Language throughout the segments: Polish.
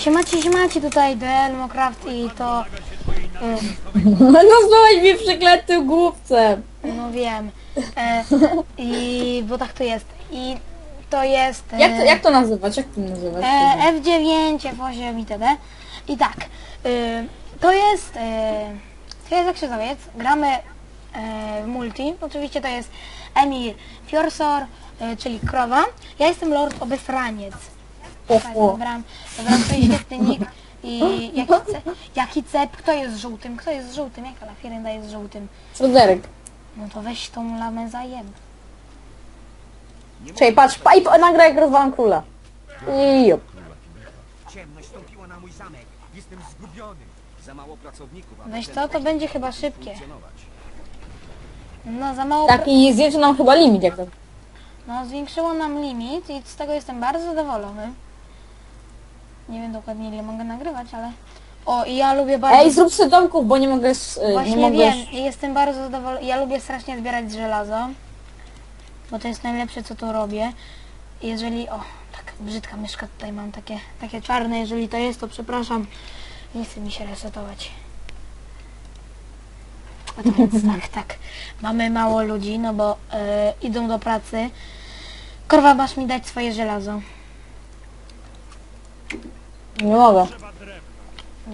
Siemacie, siemacie, tutaj Delmocraft i to... y, Nazwałeś mnie przeklętym głupcem. No wiem. E, I... bo tak to jest. I to jest... e, Jak to, jak to nazywać? Jak to nazywać? E, F9, F8 itd. I tak, y, to jest y, Twierdza Krzyżowiec, gramy y, w multi, oczywiście to jest Emir Fiorsor, y, czyli krowa. Ja jestem Lord Obesraniec. O, Tak, o. wybrałam, wybrałam swój świetny nick i jaki, ce, jaki cep, kto jest żółtym, kto jest żółtym, jaka lafirynda jest żółtym. Fryderyk. No to weź tą lamę za jeb. Czekaj, patrz, pa, i nagraj jak rozwalam króla. I jup. Ciemność stąpiła na mój zamek. Jestem zgubiony. Za mało pracowników, aby Weź ten to obiekt będzie chyba szybkie. funkcjonować. No za mało... pra- Taki zdjęcie nam chyba limit jak to. No, zwiększyło nam limit i z tego jestem bardzo zadowolony. Nie wiem dokładnie ile mogę nagrywać, ale... O, i ja lubię bardzo... Ej, zrób sobie domków, bo nie mogę... s- y, Właśnie nie mogę... wiem, jestem bardzo zadowolony. Ja lubię strasznie zbierać żelazo, bo to jest najlepsze co tu robię. Jeżeli... O, tak brzydka myszka tutaj mam, takie, takie czarne. Jeżeli to jest, to przepraszam. Nie chce mi się resetować. A więc tak, tak. Mamy mało ludzi, no bo e, idą do pracy. Korwa, masz mi dać swoje żelazo. Nie mogę.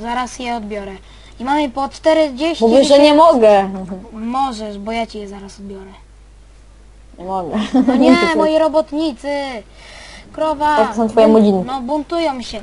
Zaraz je odbiorę. I mamy po 40 Mówię, że nie mogę. Możesz, bo ja ci je zaraz odbiorę. Nie mogę. No nie, moi robotnicy! Krowa! Tak są twoje młodziny. No buntują się.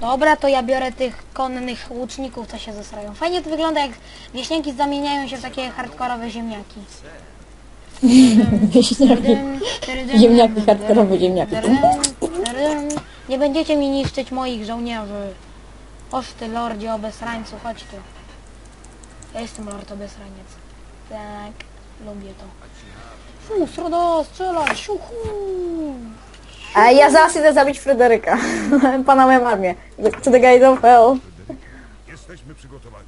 Dobra, to ja biorę tych konnych łuczników, co się zesrają. Fajnie to wygląda, jak wieśniaki zamieniają się w takie hardkorowe ziemniaki. Wieśniaki. Ziemniaki, hardkorowe ziemniaki. Nie będziecie mi niszczyć moich żołnierzy. Oż ty, lordzie obesrańcu, chodź tu. Ja jestem lord obesraniec. Tak, lubię to. Fu, Frodo, strzelaj, siuchu! A ja zaraz idę zabić Fryderyka. Pana moją armię. To the guide of hell. Jesteśmy przygotowani.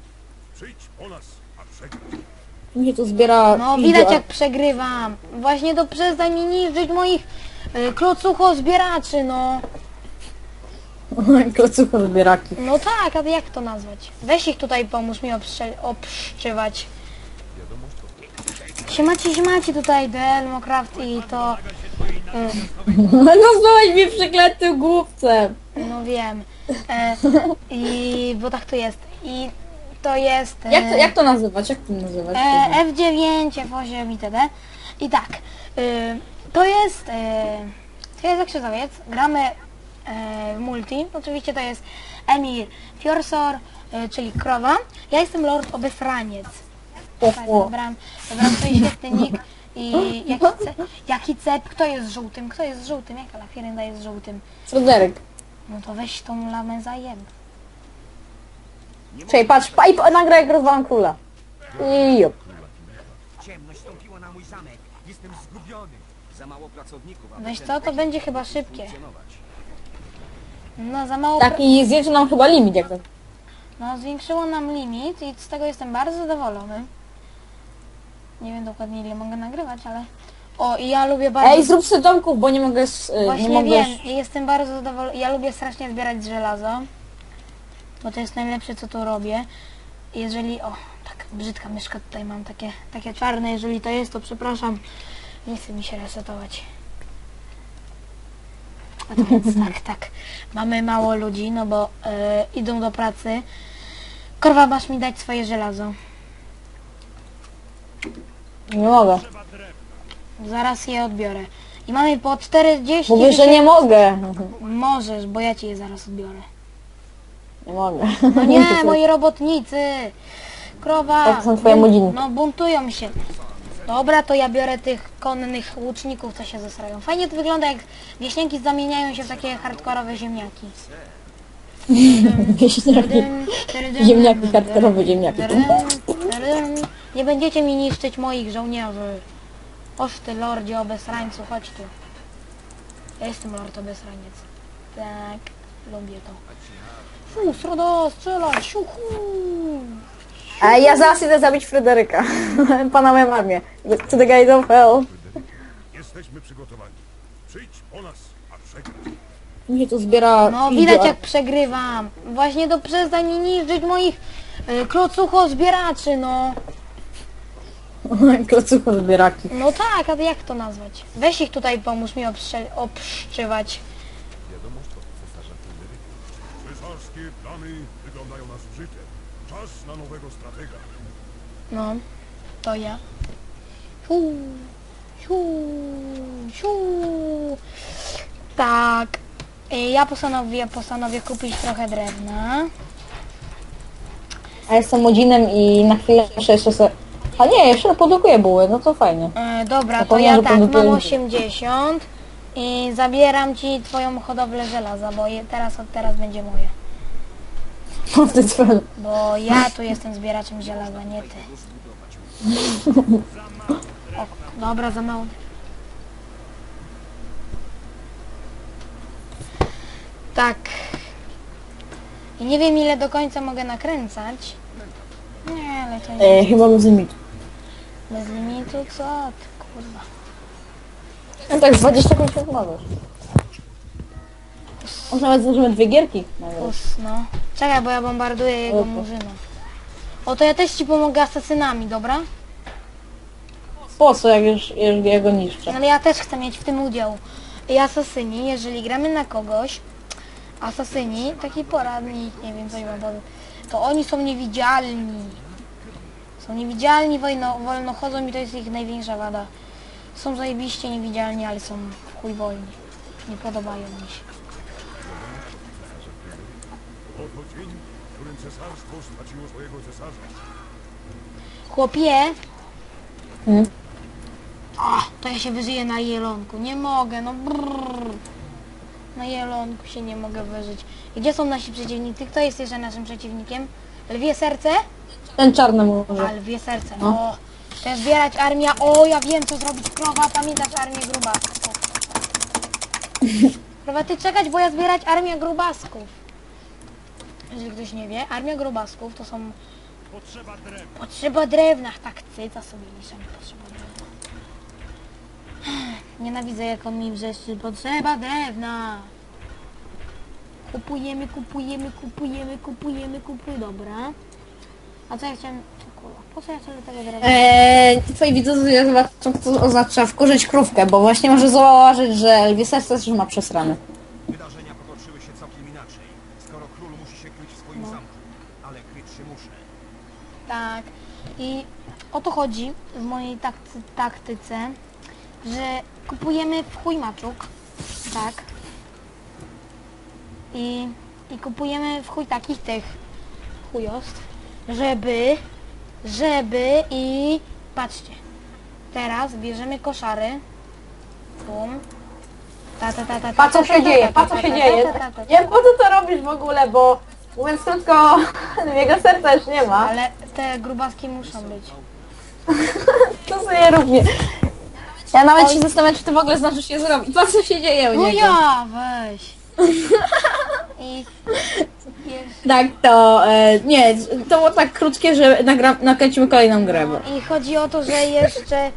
Przyjdź po nas, a tu zbiera... No widać jak przegrywam. Właśnie to przestań mi niszczyć moich y, klocucho zbieraczy, no. Zbieraki. No tak, a jak to nazwać? Weź ich tutaj pomóż mi obstrze- obszczywać. Siemacie, siemacie tutaj Delmocraft i to... Nazwałeś mnie przeklętym głupcem. No wiem. E, I bo tak to jest. I to jest... E, Jak to, jak to nazywać? Jak to nazywać? E, F9, F8 itd. I tak, y, to jest y, Twierdza Krzyżowiec, gramy w multi, oczywiście to jest Emir Fiorsor, y, czyli krowa. Ja jestem Lord Obesraniec. O, Tak, wybrałam, wybrałam swój świetny nick i jaki, ce, jaki cep, kto jest żółtym, kto jest żółtym, jaka lafirynda jest żółtym. Fryderyk. No to weź tą lamę za jeb. Czekaj, patrz, pa, i pa- nagraj jak rozwalam króla. I jup. Ciemność stąpiła na mój zamek. Jestem zgubiony. Za mało pracowników, aby Weź ten co, to będzie chyba szybkie. funkcjonować. No za mało... pra- Taki zdjęcie nam chyba limit jak to. No, zwiększyło nam limit i z tego jestem bardzo zadowolony. Nie wiem dokładnie ile mogę nagrywać, ale... O, i ja lubię bardzo... Ej, zrób sobie domków, bo nie mogę... s- y, Właśnie nie mogę... wiem, i jestem bardzo zadowolony. Ja lubię strasznie zbierać żelazo. Bo to jest najlepsze co tu robię. Jeżeli... O, tak brzydka myszka tutaj mam, takie, takie czarne. Jeżeli to jest, to przepraszam. Nie chce mi się resetować. Więc tak, tak. Mamy mało ludzi, no bo e, idą do pracy. Korwa, masz mi dać swoje żelazo. Nie mogę. Zaraz je odbiorę. I mamy po 40 Mówię, że nie mogę. Możesz, bo ja ci je zaraz odbiorę. Nie mogę. No nie, moi robotnicy! Krowa! Tak są twoje młodziny. No buntują się. Dobra, to ja biorę tych konnych łuczników, co się zesrają. Fajnie to wygląda, jak wieśniaki zamieniają się w takie hardkorowe ziemniaki. Wieśniaki. Ziemniaki, hardkorowe ziemniaki. Nie będziecie mi niszczyć moich żołnierzy. Oż ty, lordzie obesrańcu, chodź tu. Ja jestem lord obesraniec. Tak, lubię to. Fu, Frodo, strzelaj, siuchu! A ja zaraz idę zabić Fryderyka. Pana moją armię. To the of hell. Jesteśmy przygotowani. Przyjdź po nas, a przegrać. Mi się tu zbiera... No widać jak przegrywam. Właśnie to przestań niszczyć moich y, klocucho zbieraczy, no. Klocucho zbieraki. No tak, a jak to nazwać? Weź ich tutaj pomóż mi obszczywać. Cesarskie plany wyglądają na zużyte. Czas na nowego stratega. No, to ja. Siu, siu, siu. Tak. Y, Ja postanowię, postanowię kupić trochę drewna. A jestem młodzinem i na chwilę jeszcze, jeszcze se... A nie, jeszcze produkuję buły, no to fajnie. E, dobra, to ja że tak, mam ludzie. 80 i zabieram ci twoją hodowlę żelaza, bo je, teraz od teraz będzie moje. No ty. Bo ja tu jestem zbieraczem żelaza, nie ty. O, dobra, za mało. Tak. I nie wiem ile do końca mogę nakręcać. Nie, ale to nie. E, chyba bez limitu. Bez limitu co? Ty, kurwa. No tak, 25 minut możesz. Może nawet złożymy dwie gierki. Nawet. Us, no. Czekaj, bo ja bombarduję jego Opa. murzyną. O, to ja też ci pomogę asasynami, dobra? Po co, jak już, już ja go niszczę? Ale ja też chcę mieć w tym udział. I asasyni, jeżeli gramy na kogoś, asasyni, taki poradnik, nie wiem co ja powiem, to oni są niewidzialni. Są niewidzialni, wolno, wolno chodzą i to jest ich największa wada. Są zajebiście niewidzialni, ale są w chuj wolni. Nie podobają mi się. Oto dzień, w którym cesarstwo straciło swojego cesarza. Chłopie, Hmm? A, to ja się wyżyję na jelonku. Nie mogę, no brrr. Na jelonku się nie mogę wyżyć. Gdzie są nasi przeciwnicy? Kto jest jeszcze naszym przeciwnikiem? Lwie serce? Ten czarny może. A, lwie serce. O, to jest zbierać armia. O, ja wiem co zrobić. Krowa, pamiętasz armię grubasków. Krowa, ty czekać, bo ja zbierać armia grubasków. Jeżeli ktoś nie wie, armia grubasków to są... Potrzeba drewna. Potrzeba drewna. Tak, cyca sobie liczę. Potrzeba drewna. Nienawidzę jak on mi wrzeszczy. Potrzeba drewna. Kupujemy, kupujemy, kupujemy, kupujemy, kupuj. Dobra. A co ja chciałem... Kurwa, po co ja tyle tego drewna? Eee, twoi widzowie zobaczą, co oznacza wkurzyć krówkę, bo właśnie może zauważyć, że lwie serce też ma przesrane. Wydarzenia potoczyły się całkiem inaczej. Skoro król musi się kryć w swoim No. zamku. Ale kryć się muszę. Tak. I o to chodzi w mojej takty, taktyce, że kupujemy w chuj maczuk. Tak. I, I kupujemy w chuj takich tych chujostw, żeby, żeby i patrzcie. Teraz bierzemy koszary. Bum. Ta, ta, ta, ta, ta, Pa co się dzieje, pa co się dzieje. Nie wiem po co to robisz w ogóle, bo mówiąc krótko, jego serca już nie ma. Ale te grubaski muszą być. To sobie równie. Ja nawet się zastanawiam, czy to w ogóle zdążysz je zrobić. Co się dzieje u No niego? ja, weź. I Tak, to e, nie, to było tak krótkie, że nagra, nakręcimy kolejną grę. Bo. I chodzi o to, że jeszcze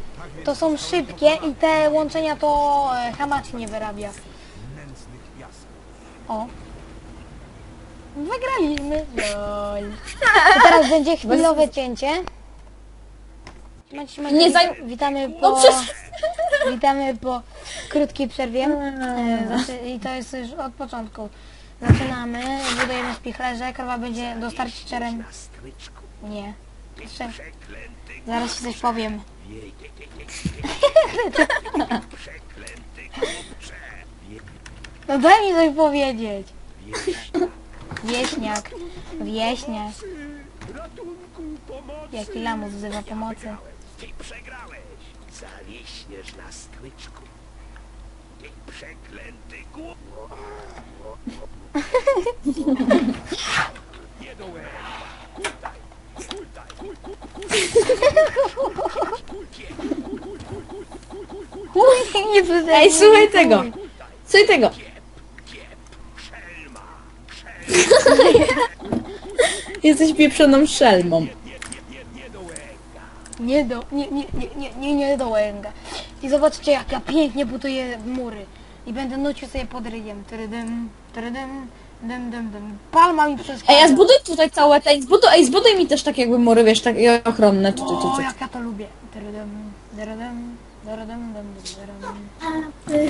to są szybkie i te łączenia to e, Hamachi nie wyrabia. O. Wygraliśmy. Lol. I teraz będzie chwilowe cięcie. Nie zaj- Witamy po... No przecież- Witamy po krótkiej przerwie. E, znaczy, I to jest już od początku. Zaczynamy, budujemy spichlerze, krowa będzie dostarczyć teren. Nie. Jeszcze... Zaraz ci coś powiem. No daj mi coś powiedzieć. Wieśniak. Wieśniak. Ratunku, pomocy! Jaki lamus wzywa pomocy. Ty przegrałeś. Zawieśniesz na stryczku. Ty przeklęty. Nie do łeb! Kultaj! Kultaj! Kul. Jesteś pieprzoną szelmą. Nie do, nie, nie, nie, nie, nie, nie do łęga. I zobaczcie jak ja pięknie buduję mury. I będę nucił sobie pod ryjem. Trydym, trydym, dym, dym, dym. Palma mi przeszkadza. Ej, a zbuduj tutaj całe te... Zbuduj, ej, zbuduj mi też tak jakby mury, wiesz, takie ochronne. Tu, tu, tu, O, tu. jak ja to lubię. Trydym, trydym, trydym, dym, dym, trydym.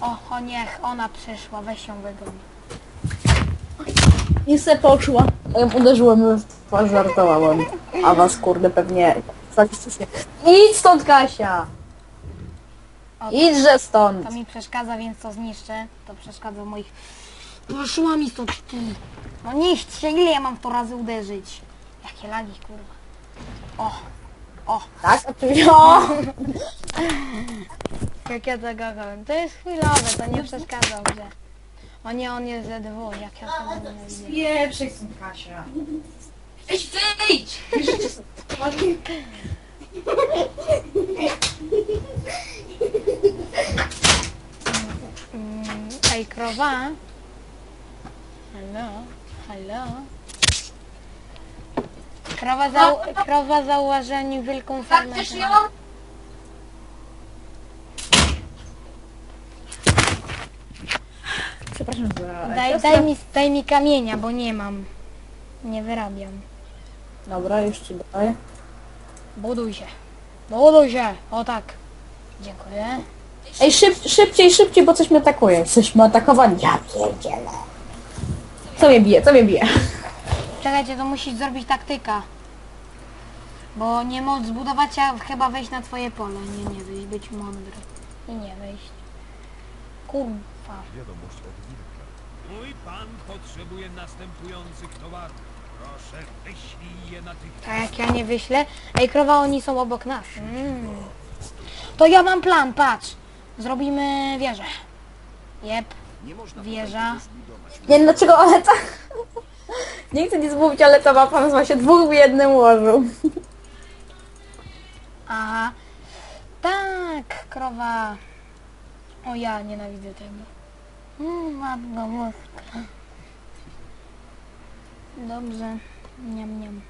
O, o niech ona przyszła, weź ją wygoni. Nie se poszła. A ją uderzyłem w twarz, żartowałem. A was kurde pewnie... Idź stąd, Kasia! O, Idźże stąd! To mi przeszkadza, więc to zniszczę. To przeszkadza w moich... Poszła mi stąd ty. No niszczcie, ile ja mam w to razy uderzyć? Jakie lagi, kurwa. O, o, Tak? Oczywiście. O! jak ja kocham. To jest chwilowe, to nie przeszkadza w grze. O nie, on jest ZW, jak ja tego nienawidzę. Pieprzej stąd, Kasia. Weź wyjdź! Mm, Ej, krowa. Halo, halo. Krowa, zau krowa zauważyła wielką farmę. Przepraszam za... Daj, daj, mi, daj mi kamienia, bo nie mam. Nie wyrabiam. Dobra, jeszcze daję. Buduj się. Buduj się. O tak. Dziękuję. Ej, szyb, szybciej, szybciej, bo coś mnie atakuje. Jesteśmy atakowani. Ja pierdzielę. Co mnie bije, co mnie bije? Czekajcie, to musisz zrobić taktyka. Bo nie możesz zbudować, a chyba wejść na twoje pole. Nie, nie wyjść, być mądry. I nie wejść. Kurwa. Wiadomość od. Mój pan potrzebuje następujących towarów. Proszę, wyślij je natychmiast. A jak ja nie wyślę? Ej, krowa, oni są obok nas. Mm. To ja mam plan, patrz. Zrobimy wieżę. Jep, Nie można wieża. Nie wiem dlaczego, ale ta... Nie chcę nic mówić, ale ta mapa nazywa się dwóch w jednym łożu. Aha. Tak, krowa. O ja nienawidzę tego. Mm, matko boska. Dobrze. Niam, niam.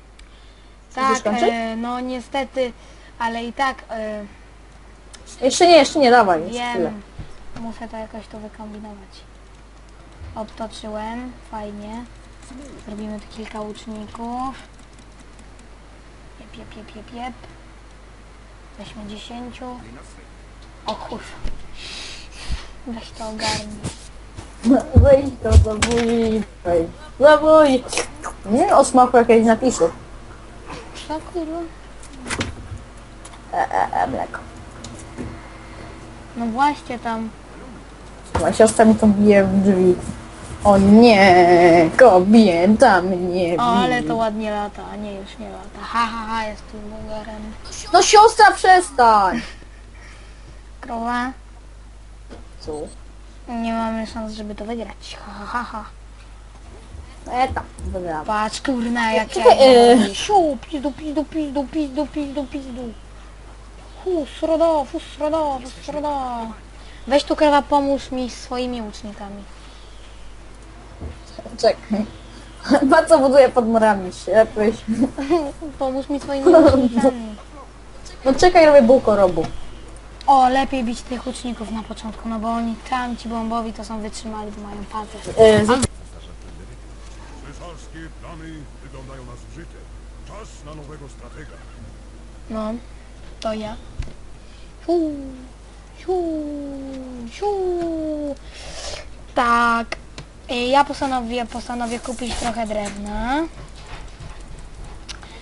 Tak, e, no niestety, ale i tak e, Jeszcze nie, jeszcze nie, dawaj. Jeszcze chwilę. wiem. Muszę to jakoś tu wykombinować. Obtoczyłem, fajnie. Zrobimy tu kilka łuczników. Jep, jep, jep, jep, jep. Weźmy dziesięciu. O kurwa. Weź to ogarnij. Wejdź to zabój. Wejdź. Zabój. Nie, o smaku jakieś napisy. Co kurwa? E, e, e, mleko. No właśnie tam. Moja siostra mi to bije w drzwi. O nie, kobieta mnie bije. O, ale to ładnie lata, a nie już nie lata. Ha, ha, ha, jest tu bugarem. No siostra, przestań! Krowa. Co? Nie mamy szans, żeby to wygrać. Ha, ha, ha, ha. E, tam. Patrz, kurna, jak Czekaj, ja e. Siu, pizdu, pizdu, pizdu, pizdu, pizdu, pizdu. Fusrodo, fusrodo, fusrodo. Weź tu krowa, pomóż mi swoimi łucznikami. Czekaj. Chyba co buduje pod murami, ślepyś. Pomóż mi swoimi łucznikami. No czekaj, robię bułko robu. O, lepiej bić tych łuczników na początku, no bo oni tam ci bombowi to są wytrzymali, bo mają pancerz. E. Cesarskie plany wyglądają na zużyte. Czas na nowego stratega. No, to ja. Siu, siu, siu. Tak. Y, Ja postanowię, postanowię kupić trochę drewna.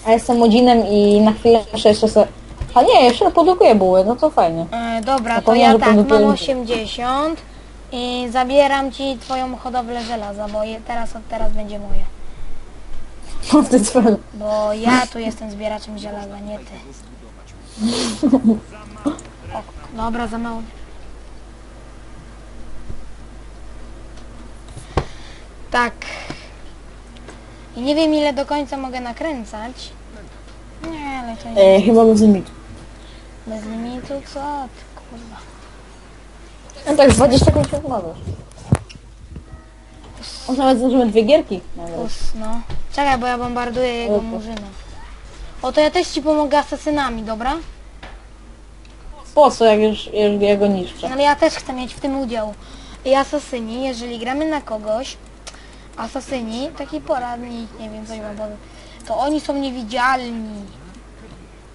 A jestem młodzinem i na chwilę muszę jeszcze sobie... A nie, jeszcze produkuję buły, no to fajnie. E, dobra, to ja że tak, mam produkuję. 80 i zabieram ci twoją hodowlę żelaza, bo je, teraz od teraz będzie moja. No ty. Bo ja tu jestem zbieraczem żelaza, nie ty. O, dobra, za mało. Tak. I nie wiem ile do końca mogę nakręcać. Nie, ale to nie. E, chyba bez limitu. Bez limitu, co ty, kurwa. No tak, 20 minut możesz. Może nawet zdążymy dwie gierki. nagrać. Us, no. Czekaj, bo ja bombarduję jego Opa. murzyna. O, to ja też ci pomogę asasynami, dobra? po co, jak już, jak ja go niszczę? No ale ja też chcę mieć w tym udział. I asasyni, jeżeli gramy na kogoś, asasyni, taki poradnik, nie wiem co wam powiem, to oni są niewidzialni.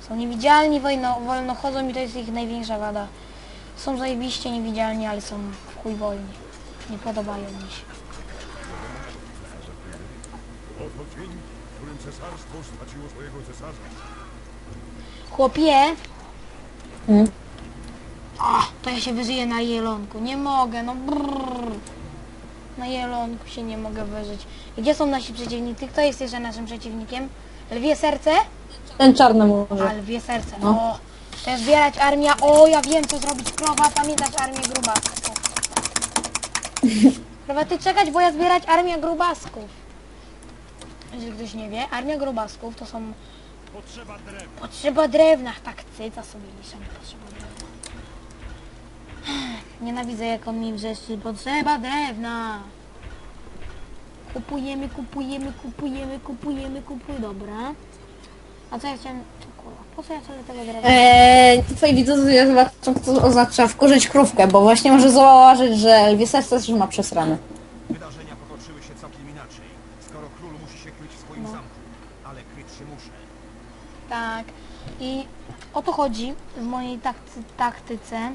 Są niewidzialni, wojno, wolno chodzą i to jest ich największa wada. Są zajebiście niewidzialni, ale są w chuj wolni. Nie podobają mi się. Oto dzień, w którym cesarstwo straciło swojego cesarza. Chłopie, Hmm? to ja się wyżyję na jelonku. Nie mogę, no brrr. Na jelonku się nie mogę wyżyć. Gdzie są nasi przeciwnicy? Kto jest jeszcze naszym przeciwnikiem? Lwie serce? Ten czarny może. A, lwie serce. No. O, to jest zbierać armia. O, ja wiem co zrobić. Krowa, pamiętasz armię grubasków. Krowa, ty czekać, bo ja zbierać armię grubasków. Jeżeli ktoś nie wie, armia grubasków to są Potrzeba drewna. Potrzeba drewna, tak cyca sobie liczę. Potrzeba drewna. Nienawidzę jak on mi wrzeszczy. Potrzeba drewna. Kupujemy, kupujemy, kupujemy, kupujemy, kupujemy. Dobra. A co ja chciałem... Kurwa, po co ja tyle tego drewna? Eee, twoi widzowie zobaczą, co oznacza wkurzyć krówkę, bo właśnie może zauważyć, że lwie serce też ma przesrane. Wydarzenia potoczyły się całkiem inaczej. Skoro król musi się kryć w swoim No. zamku. Ale kryć się muszę. Tak. I o to chodzi w mojej takty, taktyce.